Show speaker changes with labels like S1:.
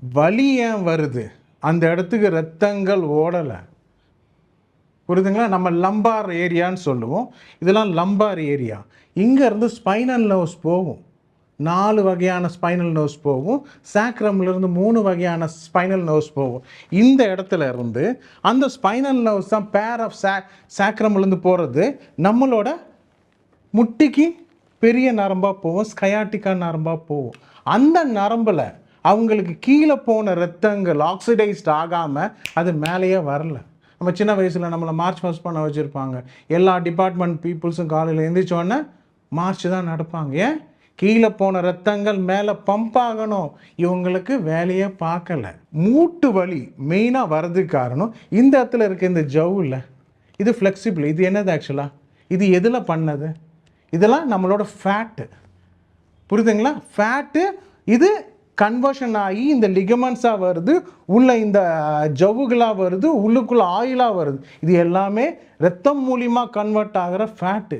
S1: வலி ஏன் வருது? அந்த இடத்துக்கு ரத்தங்கள் ஓடலை. புரியுதுங்களா? நம்ம லம்பார் ஏரியான்னு சொல்லுவோம். இதெல்லாம் லம்பார் ஏரியா இங்கேருந்து ஸ்பைனல் நர்வ்ஸ் போகும். நாலு வகையான ஸ்பைனல் நர்வ்ஸ் போகும். சாக்ரம்லேருந்து மூணு வகையான ஸ்பைனல் நர்வ்ஸ் போகும். இந்த இடத்துல இருந்து அந்த ஸ்பைனல் நர்வ்ஸ் தான் பேர் ஆஃப் சா சாக்ரம்லேருந்து போகிறது நம்மளோட முட்டிக்கு பெரிய நரம்பாக போகும். ஸ்கயாட்டிக்கா நரம்பாக போகும். அந்த நரம்பில் அவங்களுக்கு கீழே போன ரத்தங்கள் ஆக்சிடைஸ்ட் ஆகாமல் அது மேலேயே வரல. நம்ம சின்ன வயசில் நம்மளை மார்ச் பாஸ் பண்ண வச்சுருப்பாங்க. எல்லா டிபார்ட்மெண்ட் பீப்புள்ஸும் காலையில் எழுந்திரிச்சோடனே மார்ச் தான் நடப்பாங்க. ஏன்? கீழே போன ரத்தங்கள் மேலே பம்ப் ஆகணும். இவங்களுக்கு வேலையே பார்க்கல. மூட்டு வலி மெயினாக வர்றதுக்கு காரணம் இந்த இடத்துல இருக்க இந்த ஜவ்வில் இது ஃப்ளெக்சிபிள் இது என்னது ஆக்சுவலாக இது எதில் பண்ணது? இதெல்லாம் நம்மளோட ஃபேட்டு புரியுதுங்களா? ஃபேட்டு இது கன்வர்ஷன் ஆகி இந்த லிகமெண்ட்ஸாக வருது உள்ள இந்த ஜவ்வுகளாக வருது உள்ளுக்குள்ளே ஆயிலாக வருது. இது எல்லாமே ரத்தம் மூலியமாக கன்வெர்ட் ஆகிற ஃபேட்டு